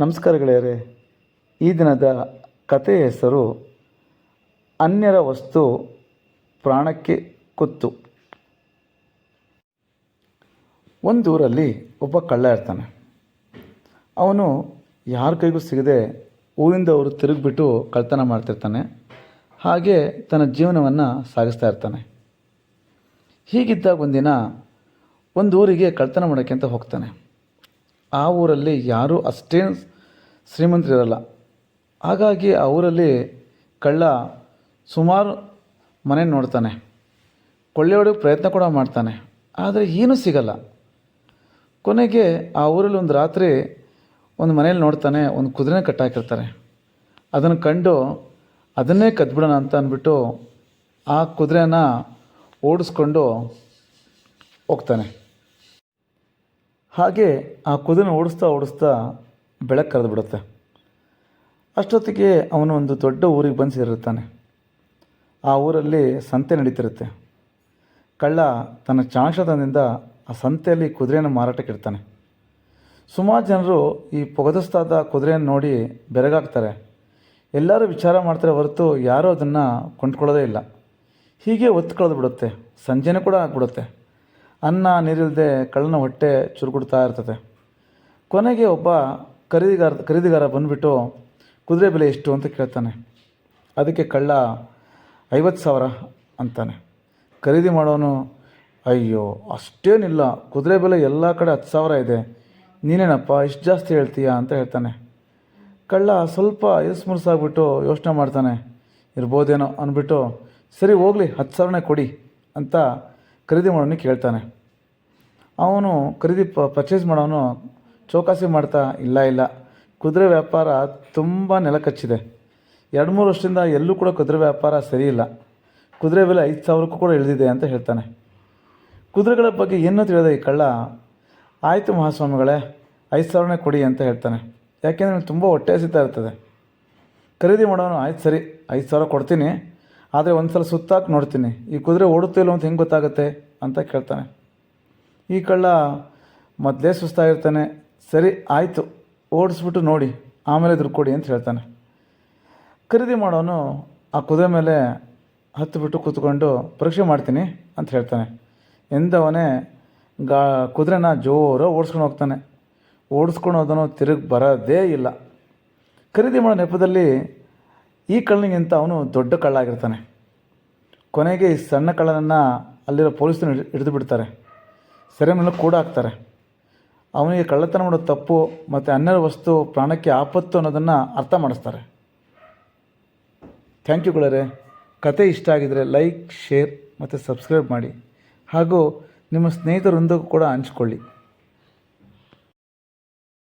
ನಮಸ್ಕಾರ ಗೆಳೆಯರೇ, ಈ ದಿನದ ಕಥೆಯ ಹೆಸರು ಅನ್ಯರ ವಸ್ತು ಪ್ರಾಣಕ್ಕೆ ಕುತ್ತು. ಒಂದೂರಲ್ಲಿ ಒಬ್ಬ ಕಳ್ಳ ಇರ್ತಾನೆ. ಅವನು ಯಾರ ಕೈಗೂ ಸಿಗದೆ ಊರಿಂದ ಅವರು ತಿರುಗಿಬಿಟ್ಟು ಕಳ್ತನ ಮಾಡ್ತಿರ್ತಾನೆ. ಹಾಗೆ ತನ್ನ ಜೀವನವನ್ನು ಸಾಗಿಸ್ತಾ ಇರ್ತಾನೆ. ಹೀಗಿದ್ದಾಗ ಒಂದಿನ ಒಂದು ಊರಿಗೆ ಕಳ್ತನ ಮಾಡೋಕ್ಕೆ ಅಂತ ಹೋಗ್ತಾನೆ. ಆ ಊರಲ್ಲಿ ಯಾರೂ ಅಷ್ಟೇನು ಶ್ರೀಮಂತರಿರಲ್ಲ. ಹಾಗಾಗಿ ಆ ಊರಲ್ಲಿ ಕಳ್ಳ ಸುಮಾರು ಮನೆ ನೋಡ್ತಾನೆ. ಕೊಳ್ಳೆ ಹೊಡೆಯೋಕ್ಕೆ ಪ್ರಯತ್ನ ಕೂಡ ಮಾಡ್ತಾನೆ. ಆದರೆ ಏನೂ ಸಿಗಲ್ಲ. ಕೊನೆಗೆ ಆ ಊರಲ್ಲಿ ಒಂದು ರಾತ್ರಿ ಒಂದು ಮನೇಲಿ ನೋಡ್ತಾನೆ, ಒಂದು ಕುದುರೆನ ಕಟ್ಟಾಕಿರ್ತಾರೆ. ಅದನ್ನು ಕಂಡು ಅದನ್ನೇ ಕದ್ಬಿಡೋಣ ಅಂತ ಅಂದ್ಬಿಟ್ಟು ಆ ಕುದುರೆನ ಓಡಿಸ್ಕೊಂಡು ಹೋಗ್ತಾನೆ. ಹಾಗೆ ಆ ಕುದುರೆನ ಓಡಿಸ್ತಾ ಓಡಿಸ್ತಾ ಬೆಳಕು ಕರೆದು ಬಿಡುತ್ತೆ. ಅಷ್ಟೊತ್ತಿಗೆ ಅವನು ಒಂದು ದೊಡ್ಡ ಊರಿಗೆ ಬಂದು ಸೇರಿರ್ತಾನೆ. ಆ ಊರಲ್ಲಿ ಸಂತೆ ನಡೀತಿರುತ್ತೆ. ಕಳ್ಳ ತನ್ನ ಚಾಣಕ್ಷತನದಿಂದ ಆ ಸಂತೆಯಲ್ಲಿ ಕುದುರೆಯನ್ನು ಮಾರಾಟಕ್ಕೆ ಇಡ್ತಾನೆ. ಸುಮಾರು ಜನರು ಈ ಪೊಗದಸ್ತಾದ ಕುದುರೆಯನ್ನು ನೋಡಿ ಬೆರಗಾಗ್ತಾರೆ. ಎಲ್ಲರೂ ವಿಚಾರ ಮಾಡ್ತಾರೆ ಹೊರತು ಯಾರೂ ಅದನ್ನು ಕೊಂಡ್ಕೊಳ್ಳೋದೇ ಇಲ್ಲ. ಹೀಗೆ ಒತ್ತು ಕಳೆದು ಬಿಡುತ್ತೆ. ಸಂಜೆನೂ ಕೂಡ ಆಗಿಬಿಡುತ್ತೆ. ಅನ್ನ ನೀರಿಲ್ಲದೆ ಕಳ್ಳನ ಹೊಟ್ಟೆ ಚುರುಕುಡ್ತಾ ಇರ್ತದೆ. ಕೊನೆಗೆ ಒಬ್ಬ ಖರೀದಿಗಾರ ಖರೀದಿಗಾರ ಬಂದುಬಿಟ್ಟು ಕುದುರೆ ಬೆಲೆ ಎಷ್ಟು ಅಂತ ಕೇಳ್ತಾನೆ. ಅದಕ್ಕೆ ಕಳ್ಳ ಐವತ್ತು ಸಾವಿರ ಅಂತಾನೆ. ಖರೀದಿ ಮಾಡೋನು, ಅಯ್ಯೋ, ಅಷ್ಟೇನಿಲ್ಲ. ಕುದುರೆ ಬೆಲೆ ಎಲ್ಲ ಕಡೆ ಹತ್ತು ಸಾವಿರ ಇದೆ. ನೀನೇನಪ್ಪ, ಇಷ್ಟು ಜಾಸ್ತಿ ಹೇಳ್ತೀಯಾ? ಅಂತ ಹೇಳ್ತಾನೆ. ಕಳ್ಳ ಸ್ವಲ್ಪ ಇರಿಸ್ಮುರ್ಸಾಗ್ಬಿಟ್ಟು ಯೋಚನೆ ಮಾಡ್ತಾನೆ. ಇರ್ಬೋದೇನೋ, ಅಂದ್ಬಿಟ್ಟು, ಸರಿ ಹೋಗಲಿ, ಹತ್ತು ಸಾವಿರನೇ ಕೊಡಿ ಅಂತ ಖರೀದಿ ಮಾಡೋನಿಗೆ ಕೇಳ್ತಾನೆ. ಅವನು ಖರೀದಿ ಪ ಪರ್ಚೇಸ್ ಮಾಡೋನು ಚೌಕಾಸಿ ಮಾಡ್ತಾ ಇಲ್ಲ ಇಲ್ಲ. ಕುದುರೆ ವ್ಯಾಪಾರ ತುಂಬ ನೆಲ ಕಚ್ಚಿದೆ. ಎರಡು ಮೂರು ವರ್ಷದಿಂದ ಎಲ್ಲೂ ಕೂಡ ಕುದುರೆ ವ್ಯಾಪಾರ ಸರಿ ಇಲ್ಲ. ಕುದುರೆ ಬೆಲೆ ಐದು ಸಾವಿರಕ್ಕೂ ಕೂಡ ಇಳಿದಿದೆ ಅಂತ ಹೇಳ್ತಾನೆ. ಕುದುರೆಗಳ ಬಗ್ಗೆ ಏನೂ ತಿಳಿದ ಈ ಕಳ್ಳ? ಆಯಿತು ಮಹಾಸ್ವಾಮಿಗಳೇ, ಐದು ಸಾವಿರನೇ ಕೊಡಿ ಅಂತ ಹೇಳ್ತಾನೆ. ಯಾಕೆಂದರೆ ನನಗೆ ತುಂಬ ಹೊಟ್ಟೆ ಹಸಿತಾ ಇರ್ತದೆ. ಖರೀದಿ ಮಾಡೋನು ಆಯ್ತು ಸರಿ, ಐದು ಸಾವಿರ ಕೊಡ್ತೀನಿ. ಆದರೆ ಒಂದು ಸಲ ಸುತ್ತಾಕಿ ನೋಡ್ತೀನಿ. ಈ ಕುದುರೆ ಓಡುತ್ತೋ ಇಲ್ಲೋ ಅಂತ ಹೆಂಗೆ ಗೊತ್ತಾಗುತ್ತೆ? ಅಂತ ಕೇಳ್ತಾನೆ. ಈ ಕಳ್ಳ ಮೊದಲೇ ಸುಸ್ತಾಗಿರ್ತಾನೆ. ಸರಿ, ಆಯಿತು, ಓಡಿಸ್ಬಿಟ್ಟು ನೋಡಿ, ಆಮೇಲೆ ದುಡ್ಡು ಕೊಡಿ ಅಂತ ಹೇಳ್ತಾನೆ. ಖರೀದಿ ಮಾಡೋನು ಆ ಕುದುರೆ ಮೇಲೆ ಹತ್ತು ಬಿಟ್ಟು ಕೂತ್ಕೊಂಡು, ಪರೀಕ್ಷೆ ಮಾಡ್ತೀನಿ ಅಂತ ಹೇಳ್ತಾನೆ. ಎಂದವನೇ ಗಾ, ಕುದುರೆನ ಜೋರ ಓಡಿಸ್ಕೊಂಡು ಹೋಗ್ತಾನೆ. ಓಡಿಸ್ಕೊಂಡು ಹೋದನು ತಿರುಗಿ ಬರೋದೇ ಇಲ್ಲ. ಖರೀದಿ ಮಾಡೋ ನೆಪದಲ್ಲಿ ಈ ಕಳ್ಳನಿಗಿಂತ ಅವನು ದೊಡ್ಡ ಕಳ್ಳ ಆಗಿರ್ತಾನೆ ಕೊನೆಗೆ ಈ ಸಣ್ಣ ಕಳ್ಳನನ್ನು ಅಲ್ಲಿರೋ ಪೊಲೀಸರು ಹಿಡಿದು ಬಿಡ್ತಾರೆ. ಸೆರೆ ಮೇಲೆ ಕೂಡ ಹಾಕ್ತಾರೆ. ಅವನಿಗೆ ಕಳ್ಳತನ ಮಾಡೋ ತಪ್ಪು ಮತ್ತು ಅನ್ಯರ ವಸ್ತು, ಪ್ರಾಣಕ್ಕೆ ಆಪತ್ತು ಅನ್ನೋದನ್ನು ಅರ್ಥ ಮಾಡಿಸ್ತಾರೆ. ಥ್ಯಾಂಕ್ ಯು ಗಳರೆ ಕತೆ ಇಷ್ಟ ಆಗಿದರೆ ಲೈಕ್ ಶೇರ್ ಮತ್ತು ಸಬ್ಸ್ಕ್ರೈಬ್ ಮಾಡಿ. ಹಾಗೂ ನಿಮ್ಮ ಸ್ನೇಹಿತರೊಂದಿಗೂ ಕೂಡ ಹಂಚ್ಕೊಳ್ಳಿ.